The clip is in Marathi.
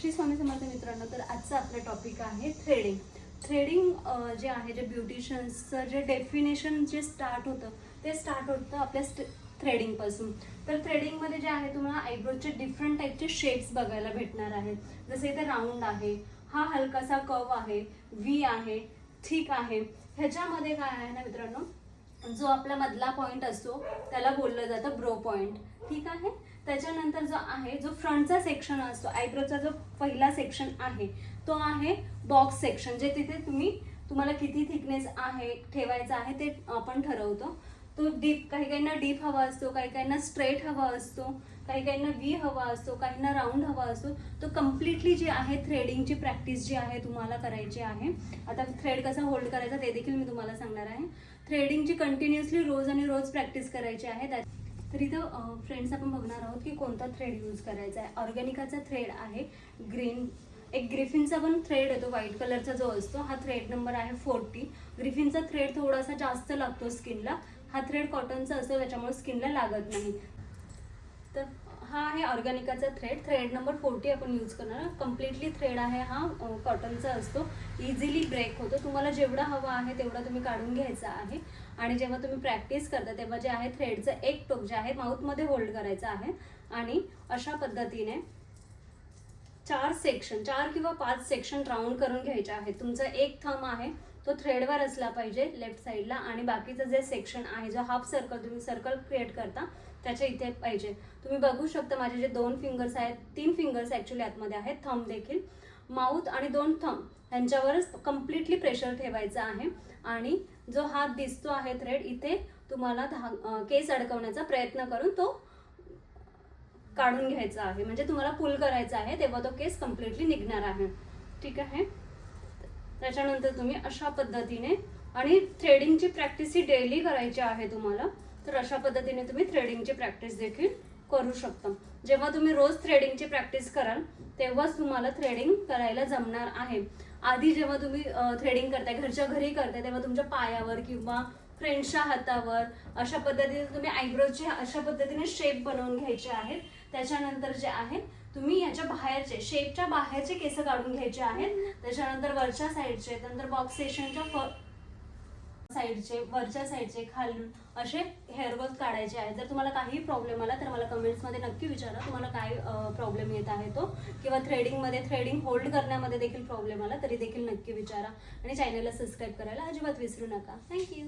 श्री स्वामी समर्थ मित्रांनो तर आजचा आपला टॉपिक आहे थ्रेडिंग थ्रेडिंग जे आहे जे ब्युटिशियन्सचं जे डेफिनेशन जे स्टार्ट होतं ते स्टार्ट होतं आपल्या थ्रेडिंगपासून तर थ्रेडिंगमध्ये जे आहे तुम्हाला आयब्रोचे डिफरंट टाईपचे शेप्स बघायला भेटणार आहेत. जसे इथे राऊंड आहे हा हलकासा कव आहे व्ही आहे ठीक आहे. ह्याच्यामध्ये काय आहे ना मित्रांनो जो आपला मधला पॉईंट असतो त्याला बोललं जातं ब्रो पॉईंट ठीक आहे? त्याच्यानंतर जो आहे जो फ्रंटचा सेक्शन असतो आयब्रोचा जो पहिला सेक्शन आहे तो आहे बॉक्स सेक्शन जे तिथे तुम्ही तुम्हाला किती थिकनेस आहे ठेवायचा आहे ते आपण ठरवतो. तो डीप काही काहींना डीप हवा असतो काही काहींना स्ट्रेट हवा असतो काही काहींना व्ही हवा असतो काहींना राऊंड हवा असतो. तो कम्प्लिटली जी आहे थ्रेडिंगची प्रॅक्टिस जी आहे तुम्हाला करायची आहे. आता थ्रेड कसा होल्ड करायचा ते देखील मी तुम्हाला सांगणार आहे. थ्रेडिंगची कंटिन्युअसली रोज आणि रोज प्रॅक्टिस करायची आहे. त्या- तर इथं फ्रेंड्स आपण बघणार आहोत की कोणता थ्रेड यूज करायचा आहे. ऑर्गॅनिकाचा थ्रेड आहे ग्रीन एक ग्रिफिनचा पण थ्रेड येतो व्हाईट कलरचा जो असतो हा थ्रेड नंबर आहे फोर्टी ग्रिफिनचा थ्रेड थोडासा जास्त लागतो स्किनला हा थ्रेड कॉटनचा असतो त्याच्यामुळे स्किनला लागत नाही. तर हा आहे ऑर्गॅनिकाचा थ्रेड थ्रेड नंबर फोर्टी आपण यूज करणार कम्प्लिटली थ्रेड आहे हा कॉटनचा असतो. इझिली ब्रेक होतो. तुम्हाला जेवढा हवा आहे तेवढा तुम्ही काढून घ्यायचा आहे. आणि जेव्हा तुम्ही प्रॅक्टिस करता तेव्हा जे आहे थ्रेडचं एक टोक जे आहे माऊथमध्ये होल्ड करायचं आहे. आणि अशा पद्धतीने चार सेक्शन चार किंवा पाच सेक्शन राऊंड करून घ्यायचे आहेत. तुमचा एक थम आहे तो थ्रेडवर असला पाहिजे लेफ्ट साईडला आणि बाकीचं जे सेक्शन आहे जो हाफ सर्कल तुम्ही सर्कल क्रिएट करता त्याच्या इथे पाहिजे. तुम्ही बघू शकता माझे जे दोन फिंगर्स आहेत तीन फिंगर्स ॲक्च्युली आतमध्ये आहेत थम देखील. माउथ आणि दोन थम ह्यांच्यावरच कम्प्लिटली प्रेशर ठेवायचं आहे. आणि जो हात दिसतो आहे थ्रेड इथे तुम्हाला धा केस अडकवण्याचा प्रयत्न करून तो काढून घ्यायचा आहे. म्हणजे तुम्हाला पुल करायचा आहे तेव्हा तो केस कम्प्लिटली निघणार आहे. ठीक आहे? त्याच्यानंतर तुम्ही अशा पद्धतीने आणि थ्रेडिंगची प्रॅक्टिस ही डेली करायची आहे तुम्हाला तर अशा पद्धतीने तुम्ही थ्रेडिंगची प्रॅक्टिस देखील करू शकता. जेव्हा तुम्ही रोज थ्रेडिंगची प्रॅक्टिस कराल तेव्हाच तुम्हाला थ्रेडिंग करायला जमणार आहे. आधी जेव्हा तुम्ही थ्रेडिंग करताय घरच्या घरी करताय तेव्हा तुमच्या पायावर किंवा फ्रेंड्सच्या हातावर अशा पद्धतीने तुम्ही आयब्रोचे अशा पद्धतीने शेप बनवून घ्यायचे आहेत. त्याच्यानंतर जे आहे तुम्ही याच्या बाहेरचे शेपच्या बाहेरचे केस काढून घ्यायचे आहेत. त्याच्यानंतर वरच्या साईडचे त्यानंतर बॉक्स सेशनच्या साईडचे वरच्या साईडचे खालून असे हेअर ग्रोथ काढायचे आहेत. जर तुम्हाला काही प्रॉब्लेम आला तर मला कमेंट्समध्ये नक्की विचारा. तुम्हाला काय प्रॉब्लेम येत आहे तो? किंवा थ्रेडिंगमध्ये थ्रेडिंग होल्ड करण्यामध्ये देखील प्रॉब्लेम आला तरी देखील नक्की विचारा. आणि चॅनलला सबस्क्राईब करायला अजिबात विसरू नका. थँक्यू